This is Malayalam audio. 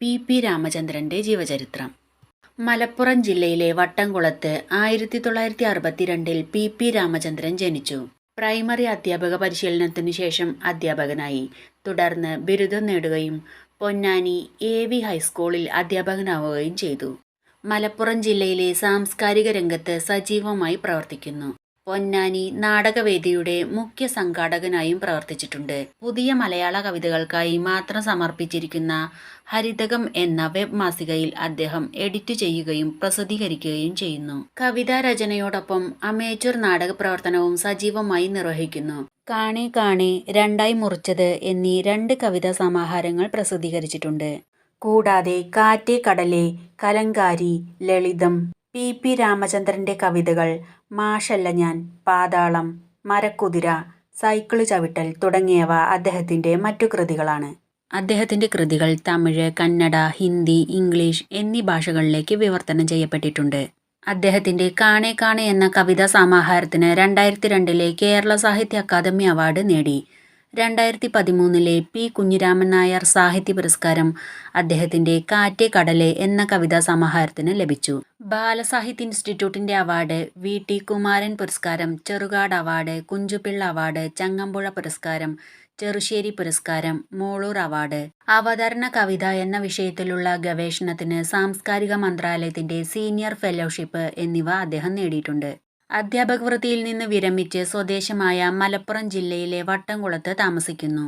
പി പി രാമചന്ദ്രന്റെ ജീവചരിത്രം. മലപ്പുറം ജില്ലയിലെ വട്ടംകുളത്ത് ആയിരത്തി തൊള്ളായിരത്തി അറുപത്തിരണ്ടിൽ പി പി രാമചന്ദ്രൻ ജനിച്ചു. പ്രൈമറി അധ്യാപക പരിശീലനത്തിനു ശേഷം അധ്യാപകനായി. തുടർന്ന് ബിരുദം നേടുകയും പൊന്നാനി എ വി ഹൈസ്കൂളിൽ അധ്യാപകനാവുകയും ചെയ്തു. മലപ്പുറം ജില്ലയിലെ സാംസ്കാരിക രംഗത്ത് സജീവമായി പ്രവർത്തിക്കുന്നു. പൊന്നാനി നാടകവേദിയുടെ മുഖ്യ സംഘാടകനായും പ്രവർത്തിച്ചിട്ടുണ്ട്. പുതിയ മലയാള കവിതകൾക്കായി മാത്രം സമർപ്പിച്ചിരിക്കുന്ന ഹരിതകം എന്ന വെബ് മാസികയിൽ അദ്ദേഹം എഡിറ്റ് ചെയ്യുകയും പ്രസിദ്ധീകരിക്കുകയും ചെയ്യുന്നു. കവിതാ രചനയോടൊപ്പം അമേച്ചർ നാടക പ്രവർത്തനവും സജീവമായി നിർവഹിക്കുന്നു. കാണെ കാണെ രണ്ടായി മുറിച്ചത് എന്നീ രണ്ട് കവിതാ സമാഹാരങ്ങൾ പ്രസിദ്ധീകരിച്ചിട്ടുണ്ട്. കൂടാതെ കാറ്റേ കടലേ കലങ്കാരി ലളിതം പി. പി. രാമചന്ദ്രന്റെ കവിതകൾ മാഷല്ല ഞാൻ പാതാളം മരക്കുതിര സൈക്കിൾ ചവിട്ടൽ തുടങ്ങിയവ അദ്ദേഹത്തിന്റെ മറ്റു കൃതികളാണ്. അദ്ദേഹത്തിന്റെ കൃതികൾ തമിഴ് കന്നഡ ഹിന്ദി ഇംഗ്ലീഷ് എന്നീ ഭാഷകളിലേക്ക് വിവർത്തനം ചെയ്യപ്പെട്ടിട്ടുണ്ട്. അദ്ദേഹത്തിന്റെ കാണേ കാണേ എന്ന കവിതാ സമാഹാരത്തിന് രണ്ടായിരത്തി രണ്ടിലെ കേരള സാഹിത്യ അക്കാദമി അവാർഡ് നേടി. രണ്ടായിരത്തി പതിമൂന്നിലെ പി. കുഞ്ഞിരാമൻ നായർ സാഹിത്യ പുരസ്കാരം അദ്ദേഹത്തിന്റെ കാറ്റെ കടലെ എന്ന കവിതാ സമാഹാരത്തിന് ലഭിച്ചു. ബാലസാഹിത്യ ഇൻസ്റ്റിറ്റ്യൂട്ടിന്റെ അവാർഡ് വി. ടി. കുമാരൻ പുരസ്കാരം ചെറുകാട് അവാർഡ് കുഞ്ചുപിള്ള അവാർഡ് ചങ്ങമ്പുഴ പുരസ്കാരം ചെറുശ്ശേരി പുരസ്കാരം മോളൂർ അവാർഡ്. അവതരണ കവിത എന്ന വിഷയത്തിലുള്ള ഗവേഷണത്തിന് സാംസ്കാരിക മന്ത്രാലയത്തിന്റെ സീനിയർ ഫെലോഷിപ്പ് എന്നിവ അദ്ദേഹം നേടിയിട്ടുണ്ട്. അധ്യാപക വൃത്തിയിൽ നിന്ന് വിരമിച്ച് സ്വദേശമായ മലപ്പുറം ജില്ലയിലെ വട്ടംകുളത്ത് താമസിക്കുന്നു.